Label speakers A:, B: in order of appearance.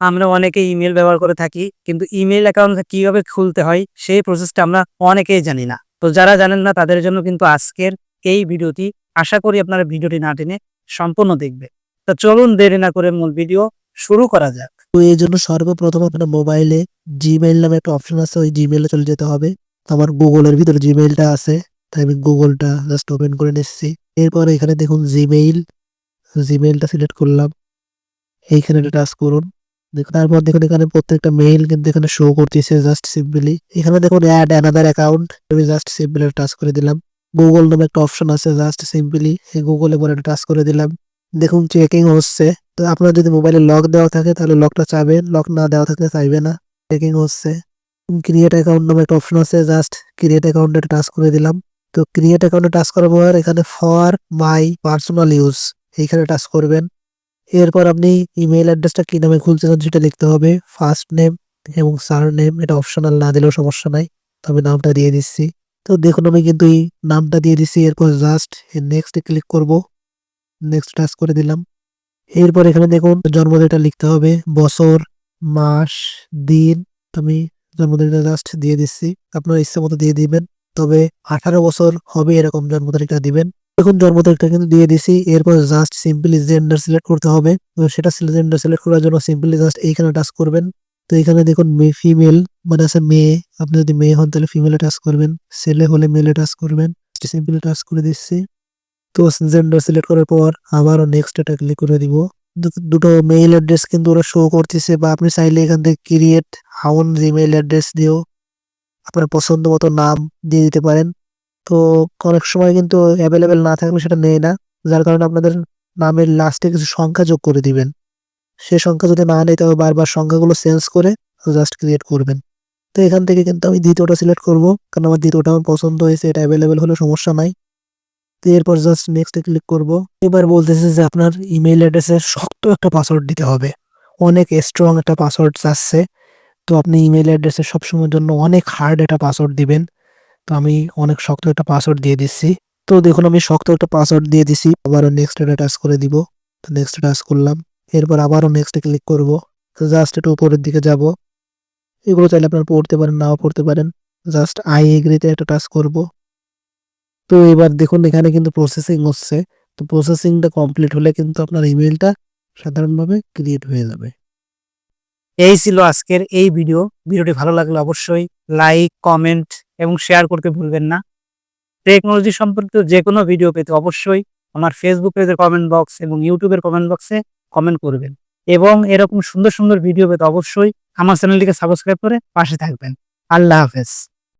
A: আমরা অনেকে ইমেল ব্যবহার করে থাকি, কিন্তু ইমেল অ্যাকাউন্ট কীভাবে খুলতে হয় সেই প্রসেসটা আমরা অনেকেই জানি না। তো যারা জানেন না, তাদের জন্য কিন্তু আজকের এই ভিডিওটি আশা করি আপনারা ভিডিওটি না টেনে সম্পূর্ণ দেখবে তো চলুন দেরি না করে মূল ভিডিও শুরু করা যাক।
B: তো এই জন্য সর্বপ্রথম আপনার মোবাইলে জিমেইল নামে একটা অপশন আছে, ওই জিমেইলে চলে যেতে হবে। আমার গুগলের ভিতরে জিমেইলটা আছে তাই আমি গুগলটা জাস্ট ওপেন করে নিচ্ছি। এরপর এখানে দেখুন জিমেইল জিমেইলটা সিলেক্ট করলাম। এইখানে টাচ করুন। দেখুন, তারপর দেখুন এখানে প্রত্যেকটা মেইল কিন্তু এখানে শো করতেছে জাস্ট সিম্পলি এখানে দেখুন অ্যাড অ্যানাদার অ্যাকাউন্ট আমি জাস্ট সিম্পলি টাচ করে দিলাম। গুগল নামে একটা অপশন আছে জাস্ট সিম্পলি এই গুগলে পরে টাচ করে দিলাম। দেখুন চেকিং হচ্ছে। তো আপনার যদি মোবাইলে লক দেওয়া থাকে, তাহলে লকটা চাবেন লক না দেওয়া থাকলে চাইবে না। চেকিং হচ্ছে। ক্রিয়েট অ্যাকাউন্ট নামে একটা অপশন আছে জাস্ট ক্রিয়েট অ্যাকাউন্টে টাচ করে দিলাম। তো ক্রিয়েট অ্যাকাউন্টে টাচ করার পর এখানে ফর মাই পার্সোনাল ইউজ এইখানে টাচ করবেন। এরপর আপনি ইমেল অ্যাড্রেসটা কী নামে খুলতে চান সেটা লিখতে হবে ফার্স্ট নেম এবং সার নেম এটা অপশনাল না দিলেও সমস্যা নাই, তবে নামটা দিয়ে দিচ্ছি। তো দেখুন, আমি কিন্তু এই নামটা দিয়ে দিচ্ছি, এরপর জাস্ট নেক্সটে ক্লিক করব নেক্সট টাচ করে দিলাম। এরপর এখানে দেখুন জন্মদিনটা লিখতে হবে, বছর, মাস, দিন, আমি জন্মদিনটা জাস্ট দিয়ে দিচ্ছি, আপনার ইচ্ছে মতো দিয়ে দিবেন, তবে আঠারো বছর হবে এরকম জন্মদিনটা দিবেন। দেখুন জন্মতারিখটা কিন্তু দিয়ে দিছি। এরপর জাস্ট সিম্পলি জেন্ডার সিলেক্ট করতে হবে। তো সেটা জেন্ডার সিলেক্ট করার জন্য সিম্পলি জাস্ট এইখানে টাচ করবেন। তো এখানে দেখুন মে ফিমেল মানে আছে মেয়ে আপনি যদি মেয়ে হন তাহলে ফিমেলে টাচ করবেন। ছেলে হলে মেলে টাচ করবেন। সিম্পলি টাচ করে দিচ্ছি। তো জেন্ডার সিলেক্ট করার পর আবারও নেক্সট এটা ক্লিক করে দিব। দুটো মেইল অ্যাড্রেস কিন্তু ওরা শো করতেছে বা আপনি চাইলে এখান থেকে ক্রিয়েট হাউন জিমেইল অ্যাড্রেস দিয়েও আপনার পছন্দ মতো নাম দিয়ে দিতে পারেন। তো অনেক সময় কিন্তু অ্যাভেলেবেল না থাকলে সেটা নেয় না। যার কারণে আপনাদের নামের লাস্টে কিছু সংখ্যা যোগ করে দিবেন। সে সংখ্যা যদি না নেয় তবে বারবার সংখ্যাগুলো চেঞ্জ করে জাস্ট ক্রিয়েট করবেন। তো এখান থেকে কিন্তু আমি দ্বিতীয়টা সিলেক্ট করব, কারণ আমার দ্বিতীয়টা আমার পছন্দ হয়েছে, এটা অ্যাভেলেবেল হলে সমস্যা নাই। তো এরপর জাস্ট নেক্সটে ক্লিক করব। এবার বলতেছে যে আপনার ইমেইল অ্যাড্রেসে শক্ত একটা পাসওয়ার্ড দিতে হবে। অনেক স্ট্রং একটা পাসওয়ার্ড চাচ্ছে তো আপনি ইমেইল অ্যাড্রেসে সবসময়ের জন্য অনেক হার্ড একটা পাসওয়ার্ড দিবেন। তো আমি অনেক শক্ত একটা পাসওয়ার্ড দিয়ে দিচ্ছি। তো দেখুন, আমি শক্ত একটা পাসওয়ার্ড দিয়ে দিছি আবারও নেক্সট এটা টাচ করে দিব। তো নেক্সট টাচ করলাম, এরপর আবারও নেক্সটে ক্লিক করব। জাস্ট একটু উপরের দিকে যাব। এগুলো চাইলে আপনারা পড়তে পারেন, নাও পড়তে পারেন। জাস্ট আই এগ্রিতে একটা টাচ করব। তো এবার দেখুন, এখানে কিন্তু প্রসেসিং হচ্ছে। তো প্রসেসিংটা কমপ্লিট হলে কিন্তু আপনার ইমেলটা সাধারণভাবে ক্রিয়েট হয়ে যাবে।
A: এই ছিল আজকের এই ভিডিও ভিডিওটি ভালো লাগলে অবশ্যই লাইক কমেন্ট এবং শেয়ার করতে ভুলবেন না। টেকনোলজি সম্পর্কিত যে কোনো ভিডিও পেতে অবশ্যই আমার ফেসবুক পেজের কমেন্ট বক্স এবং ইউটিউবের কমেন্ট বক্সে কমেন্ট করবেন। এবং এরকম সুন্দর সুন্দর ভিডিও পেতে অবশ্যই আমার চ্যানেলটিকে সাবস্ক্রাইব করে পাশে থাকবেন। আল্লাহ হাফেজ।